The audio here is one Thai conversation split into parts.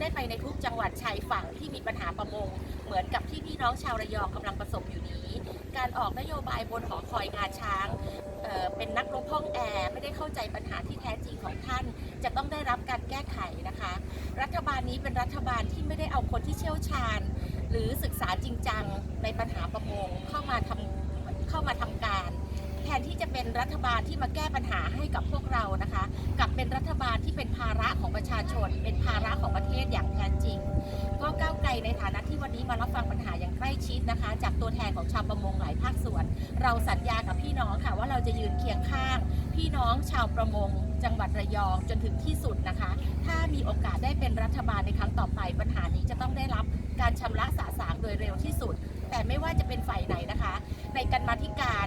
ได้ไปในทุกจังหวัดชายฝั่งที่มีปัญหาประมง เหมือนกับที่พี่น้องชาวระยองกำลังประสบอยู่นี้ การออกนโยบายบนหอคอยงาช้างเเป็นนักรบห้องแอร์ไม่ได้เข้าใจปัญหาที่แท้จริงของท่าน จะต้องได้รับการแก้ไขนะคะ รัฐบาลนี้เป็นรัฐบาลที่ไม่ได้เอาคนที่เชี่ยวชาญ หรือศึกษาจริงจังในปัญหาประมงเข้ามาทำเข้ามาทำการแทนที่จะเป็นรัฐบาลที่มาแก้ปัญหาให้กับพวกเรานะคะ กับเป็นรัฐบาลที่เป็นภาระของประชาชน เป็นภาระของ ศอย่างแท้จริง ก็ก้าวไกลในฐานะที่วันนี้มารับฟังปัญหาอย่างใกล้ชิดนะคะ จากตัวแทนของชาวประมงหลายภาคส่วน เราสัญญากับพี่น้องค่ะว่าเราจะยืนเคียงข้าง พี่น้องชาวประมง จังหวัดระยองจนถึงที่สุดนะคะ ถ้ามีโอกาสได้เป็นรัฐบาลในครั้งต่อไปปัญหานี้จะต้องได้รับการชำระสาสางโดยเร็วที่สุด แต่ไม่ว่าจะเป็นฝ่ายไหนนะคะ ในการมาธิการ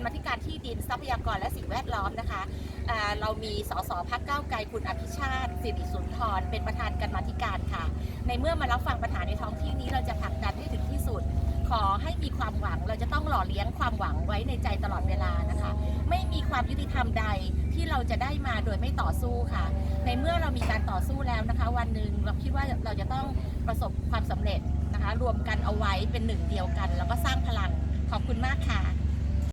รมาธิการที่ดินทรัพยากรและสิ่งแวดล้อมนะคะเรามีสสพักเก้าไกลคุณอภิชาติสิริสุนทรเป็นประธานการมาธิการค่ะ ในเมื่อมารับฟังปัญหาในท้องที่นี้เราจะผลักดันให้ถึงที่สุด ขอให้มีความหวังเราจะต้องหล่อเลี้ยงความหวังไว้ในใจตลอดเวลานะคะ ไม่มีความยุติธรรมใดที่เราจะได้มาโดยไม่ต่อสู้ค่ะ ในเมื่อเรามีการต่อสู้แล้วนะคะ วันหนึ่งเราคิดว่าเราจะต้องประสบความสำเร็จนะคะ รวมกันเอาไว้เป็นหนึ่งเดียวกัน แล้วก็สร้างพลังขอบคุณมากค่ะ